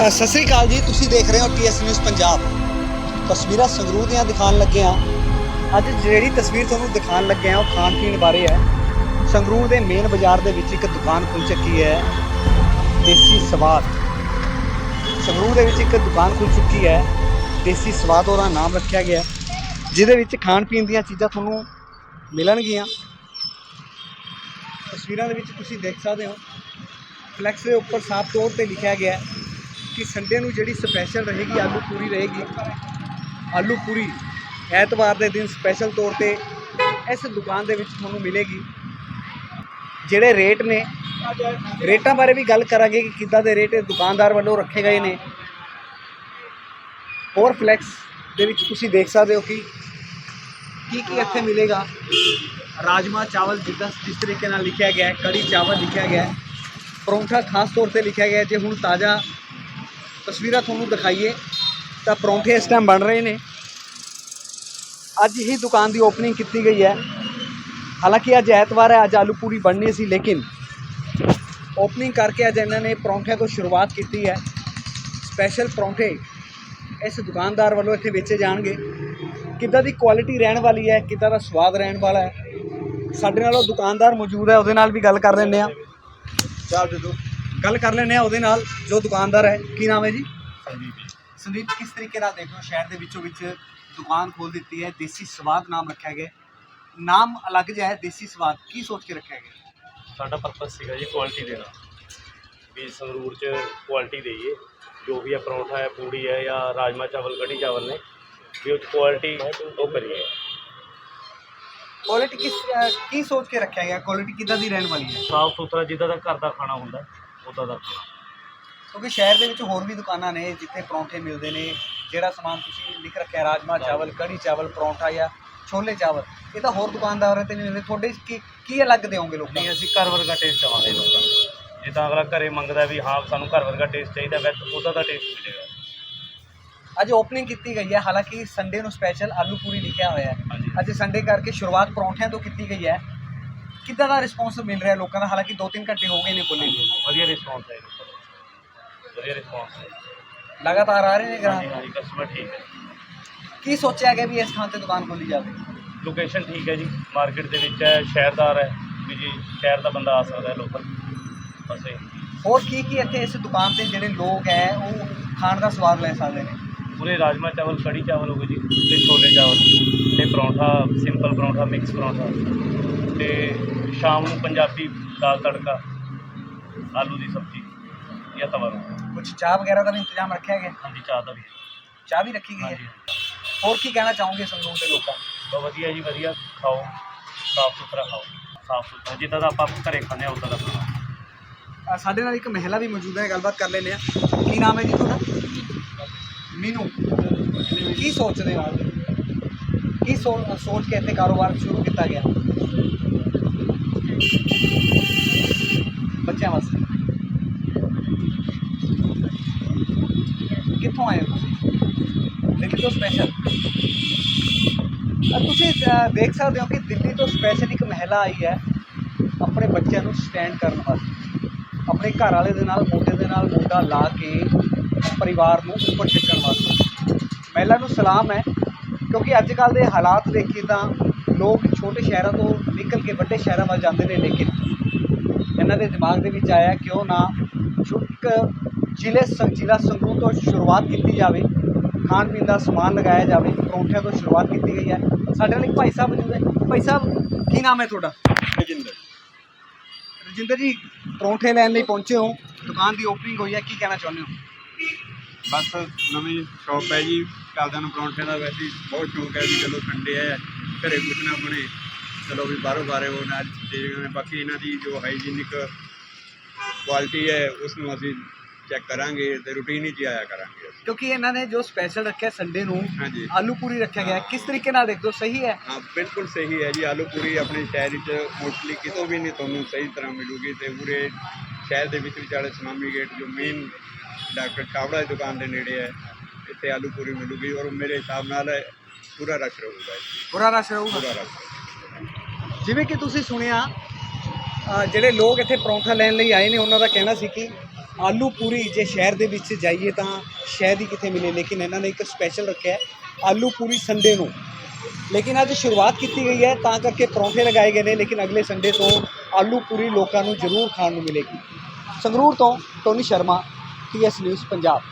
ਸਤਿ ਸ੍ਰੀ ਅਕਾਲ ਜੀ, ਤੁਸੀਂ ਦੇਖ ਰਹੇ ਹੋ ਟੀਐਸ ਨਿਊਜ਼ ਪੰਜਾਬ। ਤਸਵੀਰਾਂ ਸੰਗਰੂਰ ਦੀਆਂ ਦਿਖਾਉਣ ਲੱਗੇ ਹਾਂ। ਅੱਜ ਜਿਹੜੀ ਤਸਵੀਰ ਤੁਹਾਨੂੰ ਦਿਖਾਉਣ ਲੱਗੇ ਹਾਂ, ਉਹ ਖਾਣ ਪੀਣ ਬਾਰੇ ਹੈ। ਸੰਗਰੂਰ ਦੇ ਮੇਨ ਬਾਜ਼ਾਰ ਦੇ ਵਿੱਚ ਇੱਕ ਦੁਕਾਨ ਖੁੱਲ ਚੁੱਕੀ ਹੈ, ਦੇਸੀ ਸਵਾਦ। ਸੰਗਰੂਰ ਦੇ ਵਿੱਚ ਇੱਕ ਦੁਕਾਨ ਖੁੱਲ ਚੁੱਕੀ ਹੈ, ਦੇਸੀ ਸਵਾਦ, ਉਹਦਾ ਨਾਮ ਰੱਖਿਆ ਗਿਆ। ਜਿਹਦੇ ਵਿੱਚ ਖਾਣ ਪੀਣ ਦੀਆਂ ਚੀਜ਼ਾਂ ਤੁਹਾਨੂੰ ਮਿਲਣਗੀਆਂ। ਤਸਵੀਰਾਂ ਦੇ ਵਿੱਚ ਤੁਸੀਂ ਦੇਖ ਸਕਦੇ ਹੋ। ਫਲੈਕਸ ਦੇ ਉੱਪਰ ਸਾਫ਼ ਤੌਰ ਤੇ ਲਿਖਿਆ ਗਿਆ ਹੈ। ਕਿ ਸੰਡੇ ਨੂੰ ਜਿਹੜੀ ਸਪੈਸ਼ਲ ਰਹੇਗੀ ਆਲੂ ਪੂਰੀ ਰਹੇਗੀ। ਆਲੂ ਪੂਰੀ ਐਤਵਾਰ ਦੇ ਦਿਨ ਸਪੈਸ਼ਲ ਤੌਰ ਤੇ ਇਸ ਦੁਕਾਨ ਦੇ ਵਿੱਚ ਤੁਹਾਨੂੰ ਮਿਲੇਗੀ। ਜਿਹੜੇ ਰੇਟ ਨੇ, ਰੇਟਾਂ ਬਾਰੇ ਵੀ ਗੱਲ ਕਰਾਂਗੇ ਕਿ ਕਿੱਦਾਂ ਦੇ ਰੇਟ ਦੁਕਾਨਦਾਰ ਵੱਲੋਂ ਰੱਖੇ ਗਏ ਨੇ। ਹੋਰ ਫਲੈਕਸ ਦੇ ਵਿੱਚ ਤੁਸੀਂ ਦੇਖ ਸਕਦੇ ਹੋ ਕਿ ਕੀ ਕੀ ਇੱਥੇ ਮਿਲੇਗਾ। ਰਾਜਮਾ, ਚਾਵਲ ਜਿੱਦਾਂ ਜਿਸ ਤਰੀਕੇ ਨਾਲ ਲਿਖਿਆ ਗਿਆ ਹੈ ਕੜੀ ਚਾਵਲ ਲਿਖਿਆ ਗਿਆ ਹੈ ਪਰੌਂਠਾ ਖਾਸ ਤੌਰ ਤੇ ਲਿਖਿਆ ਗਿਆ, ਜੇ ਹੁਣ ਤਾਜ਼ਾ ਤਸਵੀਰਾਂ ਤੁਹਾਨੂੰ ਦਿਖਾਈਏ। ਤਾਂ ਪਰੌਂਠੇ ਇਸ ਟਾਈਮ ਬਣ ਰਹੇ ਨੇ। ਅੱਜ ਹੀ ਦੁਕਾਨ ਦੀ ਓਪਨਿੰਗ ਕੀਤੀ ਗਈ ਹੈ। ਹਾਲਾਂਕਿ ਅੱਜ ਐਤਵਾਰ ਹੈ, ਅੱਜ ਆਲੂ ਪੂਰੀ ਬਣਨੀ ਸੀ, ਲੇਕਿਨ ਓਪਨਿੰਗ ਕਰਕੇ ਅੱਜ ਇਹਨਾਂ ਨੇ ਪਰੌਂਠਿਆਂ ਤੋਂ ਸ਼ੁਰੂਆਤ ਕੀਤੀ ਹੈ। ਸਪੈਸ਼ਲ ਪਰੌਂਠੇ ਇਸ ਦੁਕਾਨਦਾਰ ਵੱਲੋਂ ਇੱਥੇ ਵੇਚੇ ਜਾਣਗੇ। ਕਿੱਦਾਂ ਦੀ ਕੁਆਲਿਟੀ ਰਹਿਣ ਵਾਲੀ ਹੈ, ਕਿੱਦਾਂ ਦਾ ਸਵਾਦ ਰਹਿਣ ਵਾਲਾ ਹੈ। ਸਾਡੇ ਨਾਲ ਉਹ ਦੁਕਾਨਦਾਰ ਮੌਜੂਦ ਹੈ, ਉਹਦੇ ਨਾਲ ਵੀ ਗੱਲ ਕਰ ਲੈਂਦੇ ਆ ਚਾਹ ਦੇ ਦੋ ਗੱਲ ਕਰ ਲੈਂਦੇ ਆ ਉਹਦੇ ਨਾਲ ਜੋ ਦੁਕਾਨਦਾਰ ਹੈ। ਕੀ ਨਾਮ ਹੈ ਜੀ? ਸੰਦੀਪ ਕਿਸ ਤਰੀਕੇ ਨਾਲ ਦੇਖੋ ਸ਼ਹਿਰ ਦੇ ਵਿੱਚੋਂ ਵਿੱਚ ਦੁਕਾਨ ਖੋਲ ਦਿੱਤੀ ਹੈ ਦੇਸੀ ਸਵਾਦ ਨਾਮ ਰੱਖਿਆ ਗਿਆ। ਨਾਮ ਅਲੱਗ ਜਿਹਾ ਹੈ ਦੇਸੀ ਸਵਾਦ ਕੀ ਸੋਚ ਕੇ ਰੱਖਿਆ ਗਿਆ? ਸਾਡਾ ਪਰਪਸ ਸੀਗਾ ਜੀ ਕੁਆਲਿਟੀ ਦੇਣਾ। ਵੀ ਸੰਗਰੂਰ ਚ ਕੁਆਲਿਟੀ ਦੇਈਏ ਜੋ ਵੀ ਹੈ ਪਰੌਂਠਾ ਹੈ ਪੂੜੀ ਹੈ ਜਾਂ ਰਾਜਮਾ ਚਾਵਲ ਕੜੀ ਚਾਵਲ ਨੇ ਵੀ ਉਹ ਕੁਆਲਿਟੀ ਉਹ ਕਰੀਏ। ਕੁਆਲਿਟੀ ਕਿਸ ਕੀ ਸੋਚ ਕੇ ਰੱਖਿਆ ਗਿਆ? ਕੁਆਲਿਟੀ ਕਿੱਦਾਂ ਦੀ ਰਹਿਣ ਵਾਲੀ ਹੈ? ਸਾਫ਼ ਸੁਥਰਾ ਜਿੱਦਾਂ ਦਾ ਘਰ ਦਾ ਖਾਣਾ ਹੁੰਦਾ। ਉਦਾਂ ਦਾ ਕਿਉਂਕਿ ਸ਼ਹਿਰ ਦੇ ਵਿੱਚ ਹੋਰ ਵੀ ਦੁਕਾਨਾਂ ਨੇ ਜਿੱਥੇ ਪਰੌਂਠੇ ਮਿਲਦੇ ਨੇ ਜਿਹੜਾ ਸਮਾਨ ਤੁਸੀਂ ਲਿਖ ਰੱਖਿਆ ਰਾਜਮਾ ਚਾਵਲ ਕੜੀ ਚਾਵਲ ਪਰੌਂਠਾ ਜਾਂ ਛੋਲੇ ਚਾਵਲ ਇਹ ਤਾਂ ਹੋਰ ਦੁਕਾਨਦਾਰਾਂ ਤੇ ਨਹੀਂ ਮਿਲਦੇ। ਤੁਹਾਡੇ 'ਚ ਕੀ ਕੀ ਅਲੱਗ ਦਿਓਗੇ ਲੋਕਾਂ ਨਹੀਂ ਅਸੀਂ ਘਰ ਵਰਗਾ ਟੇਸਟ ਚਾਹਾਂਗੇ ਲੋਕਾਂ ਨੂੰ। ਜਿੱਦਾਂ ਅਗਲਾ ਘਰੇ ਮੰਗਦਾ ਵੀ ਹਾਂ ਸਾਨੂੰ ਘਰ ਵਰਗਾ ਟੇਸਟ ਚਾਹੀਦਾ ਵੈਸੇ ਉਦਾਂ ਦਾ ਟੇਸਟ ਮਿਲੇਗਾ। ਅੱਜ ਓਪਨਿੰਗ ਕੀਤੀ ਗਈ ਹੈ ਹਾਲਾਂਕਿ ਸੰਡੇ ਨੂੰ ਸਪੈਸ਼ਲ ਆਲੂ ਪੂਰੀ ਲਿਖਿਆ ਹੋਇਆ ਹੈ। ਹਾਂਜੀ। ਅੱਜ ਸੰਡੇ ਕਰਕੇ ਸ਼ੁਰੂਆਤ ਪਰੌਂਠਿਆਂ ਤੋਂ ਕੀਤੀ ਗਈ ਹੈ। ਕਿੱਦਾਂ ਦਾ ਰਿਸਪੌਂਸ ਮਿਲ ਰਿਹਾ ਲੋਕਾਂ ਦਾ? ਹਾਲਾਂਕਿ 2-3 ਘੰਟੇ ਹੋ ਗਏ ਨੇ ਖੁੱਲ੍ਹੇ ਨੂੰ ਵਧੀਆ ਰਿਸਪੌਂਸ ਹੈ। ਵਧੀਆ ਰਿਸਪੌਂਸ ਹੈ ਲਗਾਤਾਰ ਆ ਰਹੇ ਨੇ ਹਾਂਜੀ ਗ੍ਰਾਹਕ? ਹਾਂਜੀ ਕਸਟਮਰ ਠੀਕ ਹੈ। ਕੀ ਸੋਚਿਆ ਗਿਆ ਵੀ ਇਸ ਥਾਂ ਤੇ ਦੁਕਾਨ ਖੋਲੀ ਜਾਵੇ? ਲੋਕੇਸ਼ਨ ਠੀਕ ਹੈ ਜੀ। ਮਾਰਕੀਟ ਦੇ ਵਿੱਚ ਹੈ ਸ਼ਹਿਰਦਾਰ ਹੈ। ਵੀ ਜੀ ਸ਼ਹਿਰ ਦਾ ਬੰਦਾ ਆ ਸਕਦਾ ਹੈ ਲੋਕਲ ਬਸ ਇਹ। ਹੋਰ ਕੀ ਕੀ ਇੱਥੇ ਇਸ ਦੁਕਾਨ ਤੇ ਜਿਹੜੇ ਲੋਕ ਹੈ ਉਹ ਖਾਣ ਦਾ ਸਵਾਦ ਲੈ ਸਕਦੇ ਨੇ? ਪੂਰੇ ਰਾਜਮਾ ਚਾਵਲ ਕੜੀ ਚਾਵਲ ਹੋ ਗਏ ਜੀ ਤੇ ਛੋਲੇ ਚਾਵਲ ਤੇ ਪਰੌਂਠਾ ਸਿੰਪਲ ਪਰੌਂਠਾ ਮਿਕਸ ਪਰੌਂਠਾ। ਤੇ ਸ਼ਾਮ ਨੂੰ ਪੰਜਾਬੀ ਦਾਲ ਤੜਕਾ ਆਲੂ ਦੀ ਸਬਜ਼ੀ ਜਾਂ ਤਵਾ ਰੋਟੀ। ਕੁਝ ਚਾਹ ਵਗੈਰਾ ਦਾ ਵੀ ਇੰਤਜ਼ਾਮ ਰੱਖਿਆ ਗਿਆ? ਹਾਂਜੀ ਚਾਹ ਦਾ ਵੀ। ਚਾਹ ਵੀ ਰੱਖੀ ਗਈ ਹੈ? ਹਾਂਜੀ ਹੋਰ ਕੀ ਕਹਿਣਾ ਚਾਹੋਗੇ ਸੰਗਰੂਰ ਦੇ ਲੋਕਾਂ ਨੂੰ? ਬਹੁਤ ਵਧੀਆ ਜੀ ਵਧੀਆ। ਖਾਓ ਸਾਫ਼ ਸੁਥਰਾ ਖਾਓ। ਸਾਫ਼ ਸੁਥਰਾ ਜਿੱਦਾਂ ਦਾ ਆਪਾਂ ਘਰੇ ਖਾਂਦੇ ਆ ਉਦਾਂ ਦਾ ਖਾਣਾ ਅ, ਸਾਡੇ ਨਾਲ ਇੱਕ ਮਹਿਲਾ ਵੀ ਮੌਜੂਦ ਹੈ ਗੱਲਬਾਤ ਕਰ ਲੈਂਦੇ ਆ ਕੀ ਨਾਮ ਹੈ ਜੀ ਤੁਹਾਡਾ? ਮੀਨੂ। ਕੀ ਸੋਚਦੇ ਹੋ? ਕੀ ਸੋ- ਸੋਚ ਕੇ ਇੱਥੇ ਕਾਰੋਬਾਰ ਸ਼ੁਰੂ ਕੀਤਾ ਗਿਆ? ਬੱਚਿਆਂ ਵਾਸਤੇ। ਕਿੱਥੋਂ ਆਏ ਹੋ ਤੁਸੀਂ? ਦਿੱਲੀ ਤੋਂ ਸਪੈਸ਼ਲ ਤੁਸੀਂ ਦੇਖ ਸਕਦੇ ਹੋ ਕਿ ਦਿੱਲੀ ਤੋਂ ਸਪੈਸ਼ਲ ਇੱਕ ਮਹਿਲਾ ਆਈ ਹੈ, ਆਪਣੇ ਬੱਚਿਆਂ ਨੂੰ ਸਟੈਂਡ ਕਰਨ ਵਾਸਤੇ। ਆਪਣੇ ਘਰ ਵਾਲੇ ਦੇ ਨਾਲ, ਮੋਢੇ ਦੇ ਨਾਲ ਮੋਢਾ ਲਾ ਕੇ, ਪਰਿਵਾਰ ਨੂੰ ਉੱਪਰ ਚੱਕਣ ਵਾਸਤੇ। ਮਹਿਲਾ ਨੂੰ ਸਲਾਮ ਹੈ। ਕਿਉਂਕਿ ਅੱਜ ਕੱਲ ਦੇ ਹਾਲਾਤ ਦੇਖੀ ਤਾਂ ਲੋਕ ਛੋਟੇ ਸ਼ਹਿਰਾਂ ਤੋਂ ਨਿਕਲ ਕੇ ਵੱਡੇ ਸ਼ਹਿਰਾਂ ਵੱਲ ਜਾਂਦੇ ਨੇ ਲੇਕਿਨ ਇਹਨਾਂ ਦੇ ਦਿਮਾਗ ਦੇ ਵਿੱਚ ਆਇਆ ਕਿਉਂ ਨਾ ਛੋ- ਇੱਕ ਜ਼ਿਲ੍ਹੇ ਜ਼ਿਲ੍ਹਾ ਸੰਗਰੂਰ ਤੋਂ ਸ਼ੁਰੂਆਤ ਕੀਤੀ ਜਾਵੇ ਖਾਣ ਪੀਣ ਦਾ ਸਮਾਨ ਲਗਾਇਆ ਜਾਵੇ ਪਰੌਂਠਿਆਂ ਤੋਂ ਸ਼ੁਰੂਆਤ ਕੀਤੀ ਗਈ ਹੈ। ਸਾਡੇ ਨਾਲ ਇੱਕ ਭਾਈ ਸਾਹਿਬ ਮੌਜੂਦ ਹੈ ਭਾਈ ਸਾਹਿਬ ਕੀ ਨਾਮ ਹੈ ਤੁਹਾਡਾ? ਰਜਿੰਦਰ। ਰਜਿੰਦਰ ਜੀ ਪਰੌਂਠੇ ਲੈਣ ਲਈ ਪਹੁੰਚੇ ਹੋ। ਦੁਕਾਨ ਦੀ ਓਪਨਿੰਗ ਹੋਈ ਹੈ ਕੀ ਕਹਿਣਾ ਚਾਹੁੰਦੇ ਹੋ? ਬਸ ਨਵੀਂ ਸ਼ੌਪ ਹੈ ਜੀ। ਘਰਦਿਆਂ ਨੂੰ ਪਰੌਂਠੇ ਦਾ ਵੈਸੇ ਬਹੁਤ ਸ਼ੌਂਕ ਹੈ ਵੀ ਚਲੋ ਸੰਡੇ ਹੈ ਘਰੇ ਕੁਛ ਨਾ ਬਣੇ ਚਲੋ ਵੀ ਬਾਹਰੋਂ ਬਾਰੇ ਉਹ ਨਾਲ ਦੇ ਰਹੇ ਬਾਕੀ ਇਹਨਾਂ ਦੀ ਜੋ ਹਾਈਜੀਨਿਕ ਕੁਆਲਿਟੀ ਹੈ ਉਸ ਨੂੰ ਅਸੀਂ ਚੈੱਕ ਕਰਾਂਗੇ ਤੇ ਰੂਟੀਨ ਹੀ 'ਚ ਆਇਆ ਕਰਾਂਗੇ। ਕਿਉਂਕਿ ਇਹਨਾਂ ਨੇ ਜੋ ਸਪੈਸ਼ਲ ਰੱਖਿਆ ਸੰਡੇ ਨੂੰ ਹਾਂਜੀ। ਆਲੂ ਪੂਰੀ ਰੱਖਿਆ ਗਿਆ। ਕਿਸ ਤਰੀਕੇ ਨਾਲ ਦੇਖਦੇ ਹੋ? ਸਹੀ ਹੈ? ਹਾਂ ਬਿਲਕੁਲ ਸਹੀ ਹੈ ਜੀ। ਆਲੂ ਪੂਰੀ ਆਪਣੇ ਸ਼ਹਿਰ ਵਿੱਚ ਮੋਸਟਲੀ ਕਿਤੋਂ ਵੀ ਨਹੀਂ ਤੁਹਾਨੂੰ ਸਹੀ ਤਰ੍ਹਾਂ ਮਿਲੂਗੀ ਤੇ ਪੂਰੇ ਸ਼ਹਿਰ ਦੇ ਵਿੱਚ ਵਿਚਾਲੇ ਸਨਾਮੀ ਗੇਟ ਜੋ ਮੇਨ ਡਾਕਟਰ ਚਾਵੜਾ ਦੀ ਦੁਕਾਨ ਦੇ ਨੇੜੇ ਹੈ ਇੱਥੇ ਆਲੂ ਪੂਰੀ ਮਿਲੂਗੀ ਔਰ ਮੇਰੇ ਹਿਸਾਬ ਨਾਲ ਪੂਰਾ ਰਸ਼ ਰਹੂਗਾ। ਜੀ, ਬੁਰਾ ਰਸ਼ ਰਹੂਗਾ? ਪੂਰਾ ਰਸ਼ ਜਿਵੇਂ ਕਿ ਤੁਸੀਂ ਸੁਣਿਆ ਅ, ਜਿਹੜੇ ਲੋਕ ਇੱਥੇ ਪਰੌਂਠਾ ਲੈਣ ਲਈ ਆਏ ਨੇ ਉਹਨਾਂ ਦਾ ਕਹਿਣਾ ਸੀ ਕਿ ਆਲੂ ਪੂਰੀ ਜੇ ਸ਼ਹਿਰ ਦੇ ਵਿੱਚ ਜਾਈਏ ਤਾਂ ਸ਼ਹਿਦ ਹੀ ਕਿੱਥੇ ਮਿਲੇ ਲੇਕਿਨ ਇਹਨਾਂ ਨੇ ਇੱਕ ਸਪੈਸ਼ਲ ਰੱਖਿਆ ਹੈ ਆਲੂ ਪੂਰੀ ਸੰਡੇ ਨੂੰ। ਲੇਕਿਨ ਅੱਜ ਸ਼ੁਰੂਆਤ ਕੀਤੀ ਗਈ ਹੈ ਤਾਂ ਕਰਕੇ ਪਰੌਂਠੇ ਲਗਾਏ ਗਏ ਨੇ ਲੇਕਿਨ ਅਗਲੇ ਸੰਡੇ ਤੋਂ ਆਲੂ ਪੂਰੀ ਲੋਕਾਂ ਨੂੰ ਜ਼ਰੂਰ ਖਾਣ ਨੂੰ ਮਿਲੇਗੀ। ਸੰਗਰੂਰ ਤੋਂ Tony Sharma TS news Punjab.